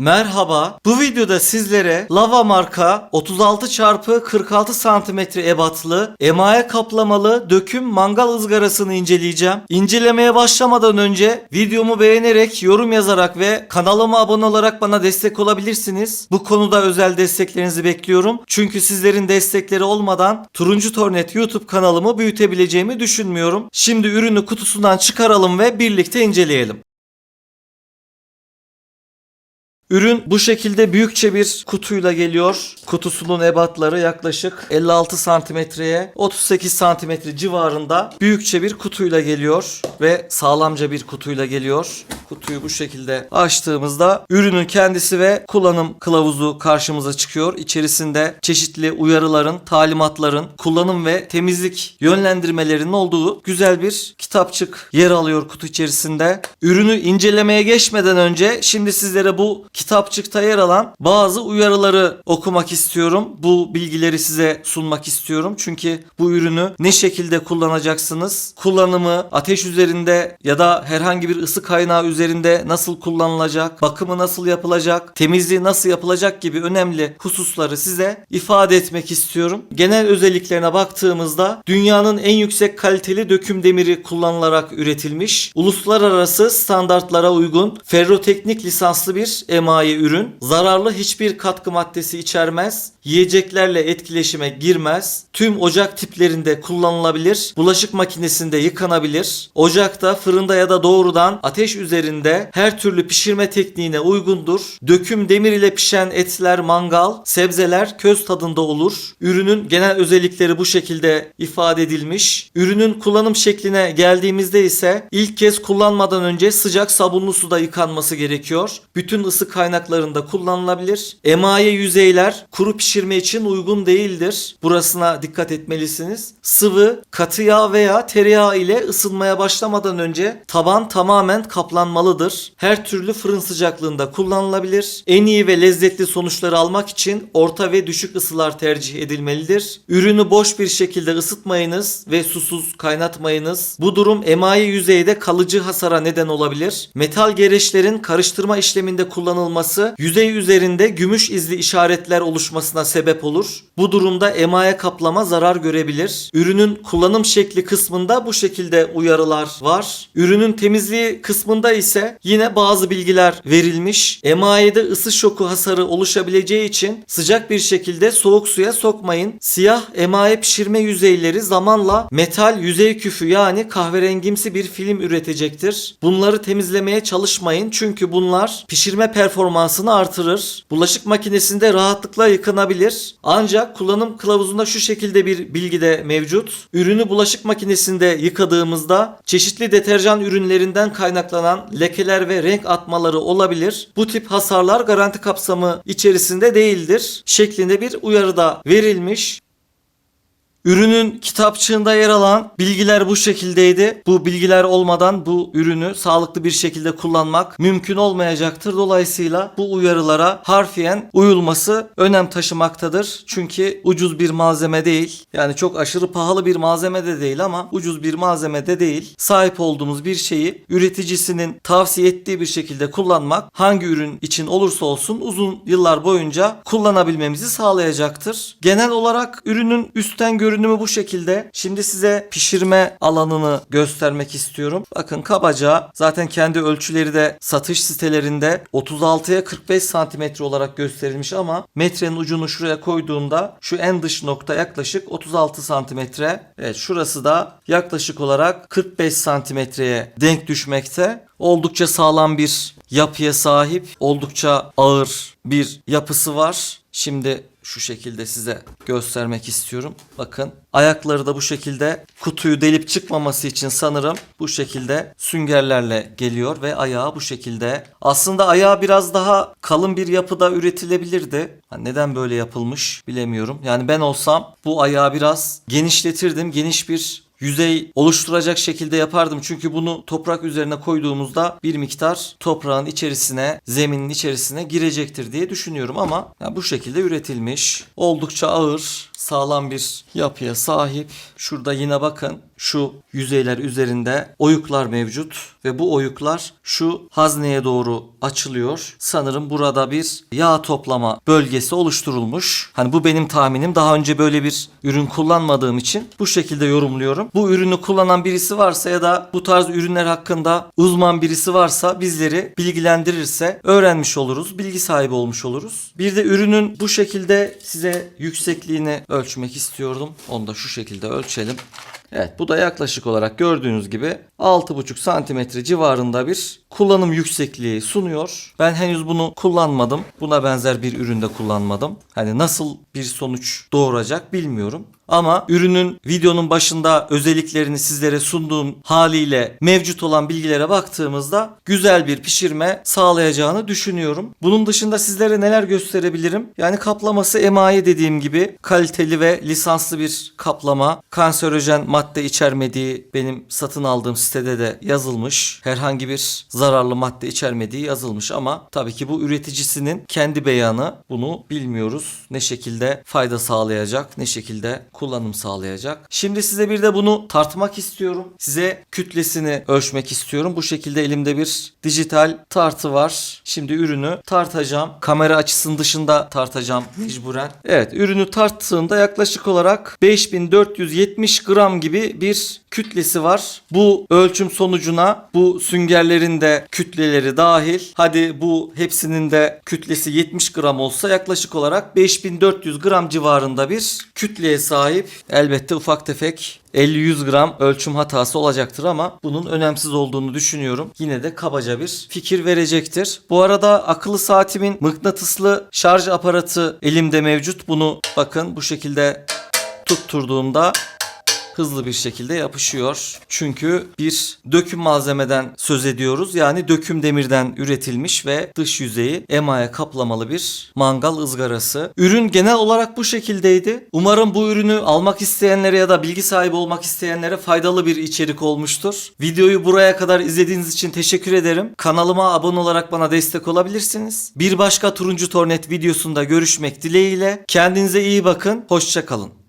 Merhaba. Bu videoda sizlere Lava marka 36 x 46 cm ebatlı emaye kaplamalı döküm mangal ızgarasını inceleyeceğim. İncelemeye başlamadan önce videomu beğenerek, yorum yazarak ve kanalıma abone olarak bana destek olabilirsiniz. Bu konuda özel desteklerinizi bekliyorum. Çünkü sizlerin destekleri olmadan Turuncu Tornet YouTube kanalımı büyütebileceğimi düşünmüyorum. Şimdi ürünü kutusundan çıkaralım ve birlikte inceleyelim. Ürün bu şekilde büyükçe bir kutuyla geliyor. Kutusunun ebatları yaklaşık 56 santimetreye 38 santimetre civarında büyükçe bir kutuyla geliyor ve sağlamca bir kutuyla geliyor. Kutuyu bu şekilde açtığımızda ürünün kendisi ve kullanım kılavuzu karşımıza çıkıyor. İçerisinde çeşitli uyarıların, talimatların, kullanım ve temizlik yönlendirmelerinin olduğu güzel bir kitapçık yer alıyor kutu içerisinde. Ürünü incelemeye geçmeden önce şimdi sizlere bu kitapçıkta yer alan bazı uyarıları okumak istiyorum. Bu bilgileri size sunmak istiyorum. Çünkü bu ürünü ne şekilde kullanacaksınız? Kullanımı ateş üzerinde ya da herhangi bir ısı kaynağı üzerinde nasıl kullanılacak? Bakımı nasıl yapılacak? Temizliği nasıl yapılacak gibi önemli hususları size ifade etmek istiyorum. Genel özelliklerine baktığımızda dünyanın en yüksek kaliteli döküm demiri kullanılarak üretilmiş, uluslararası standartlara uygun ferroteknik lisanslı bir emaye ürün. Zararlı hiçbir katkı maddesi içermez. Yiyeceklerle etkileşime girmez. Tüm ocak tiplerinde kullanılabilir. Bulaşık makinesinde yıkanabilir. Ocakta, fırında ya da doğrudan ateş üzerinde her türlü pişirme tekniğine uygundur. Döküm demir ile pişen etler mangal, sebzeler köz tadında olur. Ürünün genel özellikleri bu şekilde ifade edilmiş. Ürünün kullanım şekline geldiğimizde ise ilk kez kullanmadan önce sıcak sabunlu suda yıkanması gerekiyor. Bütün ısı kaynaklarında kullanılabilir. Emaye yüzeyler kuru pişirme için uygun değildir. Burasına dikkat etmelisiniz. Sıvı, katı yağ veya tereyağı ile ısınmaya başlamadan önce taban tamamen kaplanmalıdır. Her türlü fırın sıcaklığında kullanılabilir. En iyi ve lezzetli sonuçları almak için orta ve düşük ısılar tercih edilmelidir. Ürünü boş bir şekilde ısıtmayınız ve susuz kaynatmayınız. Bu durum emaye yüzeyde kalıcı hasara neden olabilir. Metal gereçlerin karıştırma işleminde kullanılması yüzey üzerinde gümüş izli işaretler oluşmasına sebep olur. Bu durumda emaye kaplama zarar görebilir. Ürünün kullanım şekli kısmında bu şekilde uyarılar var. Ürünün temizliği kısmında ise yine bazı bilgiler verilmiş. Emayede ısı şoku hasarı oluşabileceği için sıcak bir şekilde soğuk suya sokmayın. Siyah emaye pişirme yüzeyleri zamanla metal yüzey küfü yani kahverengimsi bir film üretecektir. Bunları temizlemeye çalışmayın çünkü bunlar pişirme performansını artırır. Bulaşık makinesinde rahatlıkla yıkanabilir. Ancak kullanım kılavuzunda şu şekilde bir bilgi de mevcut. Ürünü bulaşık makinesinde yıkadığımızda çeşitli deterjan ürünlerinden kaynaklanan lekeler ve renk atmaları olabilir. Bu tip hasarlar garanti kapsamı içerisinde değildir. Şeklinde bir uyarı da verilmiş. Ürünün kitapçığında yer alan bilgiler bu şekildeydi. Bu bilgiler olmadan bu ürünü sağlıklı bir şekilde kullanmak mümkün olmayacaktır. Dolayısıyla bu uyarılara harfiyen uyulması önem taşımaktadır. Çünkü ucuz bir malzeme değil. Yani çok aşırı pahalı bir malzeme de değil ama ucuz bir malzeme de değil. Sahip olduğumuz bir şeyi üreticisinin tavsiye ettiği bir şekilde kullanmak hangi ürün için olursa olsun uzun yıllar boyunca kullanabilmemizi sağlayacaktır. Genel olarak ürünün üstten görünümü bu şekilde. Şimdi size pişirme alanını göstermek istiyorum. Bakın kabaca zaten kendi ölçüleri de satış sitelerinde 36'ya 45 santimetre olarak gösterilmiş ama metrenin ucunu şuraya koyduğumda şu en dış nokta yaklaşık 36 santimetre. Evet şurası da yaklaşık olarak 45 santimetreye denk düşmekte. Oldukça sağlam bir yapıya sahip, oldukça ağır bir yapısı var. Şimdi şu şekilde size göstermek istiyorum. Bakın ayakları da bu şekilde kutuyu delip çıkmaması için sanırım bu şekilde süngerlerle geliyor ve ayağı bu şekilde. Aslında ayağı biraz daha kalın bir yapıda üretilebilirdi. Neden böyle yapılmış bilemiyorum. Yani ben olsam bu ayağı biraz genişletirdim. Geniş bir yüzey oluşturacak şekilde yapardım. Çünkü bunu toprak üzerine koyduğumuzda bir miktar toprağın içerisine, zeminin içerisine girecektir diye düşünüyorum ama ya bu şekilde üretilmiş. Oldukça ağır, sağlam bir yapıya sahip. Şurada yine bakın şu yüzeyler üzerinde oyuklar mevcut ve bu oyuklar şu hazneye doğru açılıyor. Sanırım burada bir yağ toplama bölgesi oluşturulmuş. Hani bu benim tahminim. Daha önce böyle bir ürün kullanmadığım için bu şekilde yorumluyorum. Bu ürünü kullanan birisi varsa ya da bu tarz ürünler hakkında uzman birisi varsa bizleri bilgilendirirse öğrenmiş oluruz, bilgi sahibi olmuş oluruz. Bir de ürünün bu şekilde size yüksekliğini ölçmek istiyordum. Onu da şu şekilde ölçelim. Evet bu da yaklaşık olarak gördüğünüz gibi 6,5 santimetre civarında bir kullanım yüksekliği sunuyor. Ben henüz bunu kullanmadım. Buna benzer bir üründe kullanmadım. Hani nasıl bir sonuç doğuracak bilmiyorum. Ama ürünün videonun başında özelliklerini sizlere sunduğum haliyle mevcut olan bilgilere baktığımızda güzel bir pişirme sağlayacağını düşünüyorum. Bunun dışında sizlere neler gösterebilirim? Yani kaplaması emaye dediğim gibi kaliteli ve lisanslı bir kaplama. Kanserojen madde içermediği benim satın aldığım sitede de yazılmış. Herhangi bir zararlı madde içermediği yazılmış ama tabii ki bu üreticisinin kendi beyanı. Bunu bilmiyoruz. Ne şekilde fayda sağlayacak, ne şekilde kullanım sağlayacak. Şimdi size bir de bunu tartmak istiyorum. Size kütlesini ölçmek istiyorum. Bu şekilde elimde bir dijital tartı var. Şimdi ürünü tartacağım. Kamera açısının dışında tartacağım mecburen. Evet ürünü tarttığımda yaklaşık olarak 5470 gram gibi bir kütlesi var. Bu ölçüm sonucuna bu süngerlerin de kütleleri dahil. Hadi bu hepsinin de kütlesi 70 gram olsa yaklaşık olarak 5400 gram civarında bir kütleye sahip. Elbette ufak tefek 50-100 gram ölçüm hatası olacaktır ama bunun önemsiz olduğunu düşünüyorum. Yine de kabaca bir fikir verecektir. Bu arada akıllı saatimin mıknatıslı şarj aparatı elimde mevcut. Bunu bakın bu şekilde tutturduğumda hızlı bir şekilde yapışıyor. Çünkü bir döküm malzemeden söz ediyoruz. Yani döküm demirden üretilmiş ve dış yüzeyi emaye kaplamalı bir mangal ızgarası. Ürün genel olarak bu şekildeydi. Umarım bu ürünü almak isteyenlere ya da bilgi sahibi olmak isteyenlere faydalı bir içerik olmuştur. Videoyu buraya kadar izlediğiniz için teşekkür ederim. Kanalıma abone olarak bana destek olabilirsiniz. Bir başka Turuncu Tornet videosunda görüşmek dileğiyle. Kendinize iyi bakın. Hoşçakalın.